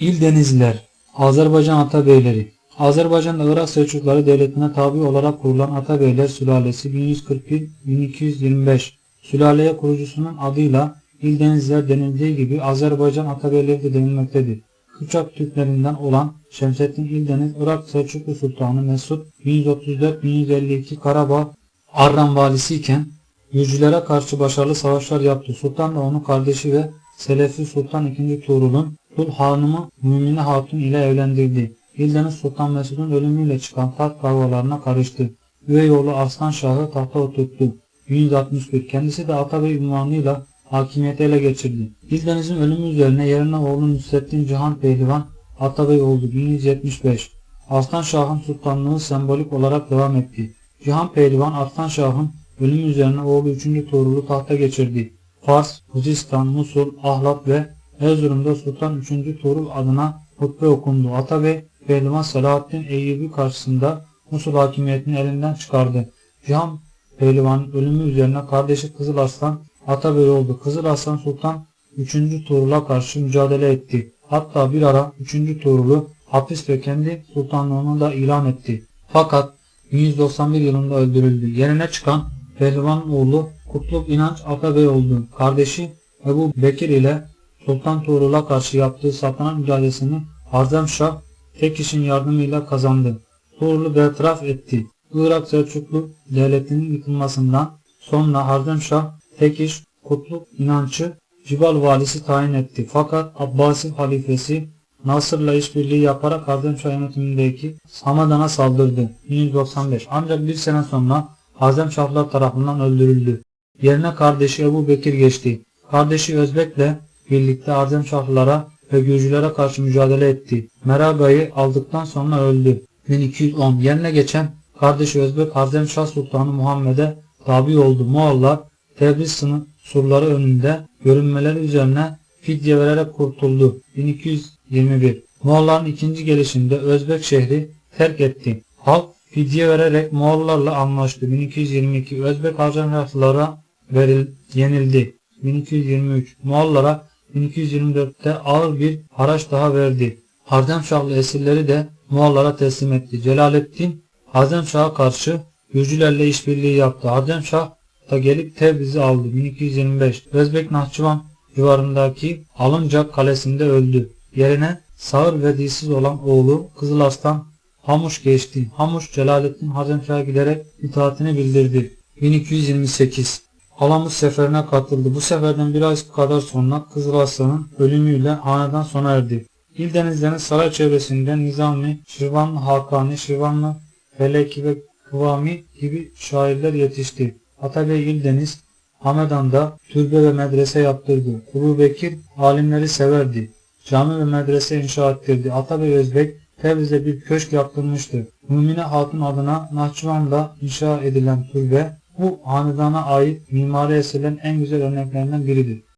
İldenizliler, Azerbaycan Atabeyleri Azerbaycan'da Irak Selçukları Devleti'ne tabi olarak kurulan Atabeyler sülalesi 1141-1225 sülaleye kurucusunun adıyla İldenizliler denildiği gibi Azerbaycan Atabeyleri de denilmektedir. Kıpçak Türklerinden olan Şemsettin İldeniz, Irak Selçuklu Sultanı Mesud 1134-1152 Karabağ Arran valisi iken Gürcülere karşı başarılı savaşlar yaptı. Sultan da onun kardeşi ve Selefi Sultan II. Tuğrul'un Dul Hanım'ı Mümine Hatun ile evlendirdi. İldeniz Sultan Mesud'un ölümüyle çıkan taht kavgalarına karıştı. Üvey oğlu Arslan Şah'ı tahta oturttu. 1161 kendisi de Atabey ünvanıyla hakimiyeti ele geçirdi. İldeniz'in ölümü üzerine yerine oğlu Nusrettin Cihan Pehlivan Atabey oldu 1175. Arslan Şah'ın sultanlığı sembolik olarak devam etti. Cihan Pehlivan Arslan Şah'ın ölümü üzerine oğlu 3. Tuğrul'u tahta geçirdi. Fars, Huzistan, Musul, Ahlat ve Erzurum'da Sultan 3. Tuğrul adına hutbe okundu. Atabey Pehlivan Selahaddin Eyyubi karşısında Musul hakimiyetini elinden çıkardı. Cihan Pehlivan'ın ölümü üzerine kardeşi Kızıl Arslan Atabey oldu. Kızıl Arslan Sultan 3. Tuğrul'a karşı mücadele etti. Hatta bir ara 3. Tuğrul'u hapis ve kendi sultanlığını da ilan etti. Fakat 1191 yılında öldürüldü. Yerine çıkan Pehlivan oğlu Kutluk İnanç Atabey oldu. Kardeşi Ebu Bekir ile Sultan Tuğrul'a karşı yaptığı saltanat mücadelesini Harzemşah tek kişinin yardımıyla kazandı. Tuğrul'u bertaraf etti. Irak Selçuklu devletinin yıkılmasından sonra Harzemşah tek iş Kutluk İnanç'ı Cibal valisi tayin etti. Fakat Abbasi halifesi Nasır'la işbirliği yaparak Harzemşah yönetimindeki Hamadan'a saldırdı. 1195 ancak bir sene sonra Harzemşahlar tarafından öldürüldü. Yerine kardeşi Ebu Bekir geçti. Kardeşi Özbek'le birlikte Harzemşahlılara ve Gürcülere karşı mücadele etti. Meraga'yı aldıktan sonra öldü. 1210 yerine geçen kardeşi Özbek Harzemşah Sultanı Muhammed'e tabi oldu. Moğollar Tebriz surları önünde görünmeleri üzerine fidye vererek kurtuldu. 1221 Moğolların ikinci gelişinde Özbek şehri terk etti. Halk fidye vererek Moğollarla anlaştı. 1222 Özbek Harzemşahlılara veril, yenildi. 1223 Moğollara 1224'te ağır bir haraç daha verdi. Harzemşahlı esirleri de Moğollara teslim etti. Celaleddin Harzemşah'a karşı Gürcülerle işbirliği yaptı. Harzemşah da gelip Tebriz'i aldı. 1225 Özbek Nahçıvan civarındaki Alıncak kalesinde öldü. Yerine sağır ve dilsiz olan oğlu Kızıl Arslan Hamuş geçti. Hamuş Celaleddin Harzemşah'a giderek itaatini bildirdi. 1228 Alamut seferine katıldı. Bu seferden bir ay kadar sonra Kızıl Arslan'ın ölümüyle hanedan sona erdi. İldenizlerin saray çevresinden Nizami, Şirvanlı Hakani, Şirvanlı Feleki ve Kıvami gibi şairler yetişti. Atabey İldeniz Hamedan'da türbe ve medrese yaptırdı. Kuru Bekir alimleri severdi. Cami ve medrese inşa ettirdi. Atabey Özbek Tebriz'de bir köşk yaptırmıştı. Mümine Hatun adına Nahçıvan'da inşa edilen türbe bu hanedana ait mimari eserlerin en güzel örneklerinden biridir.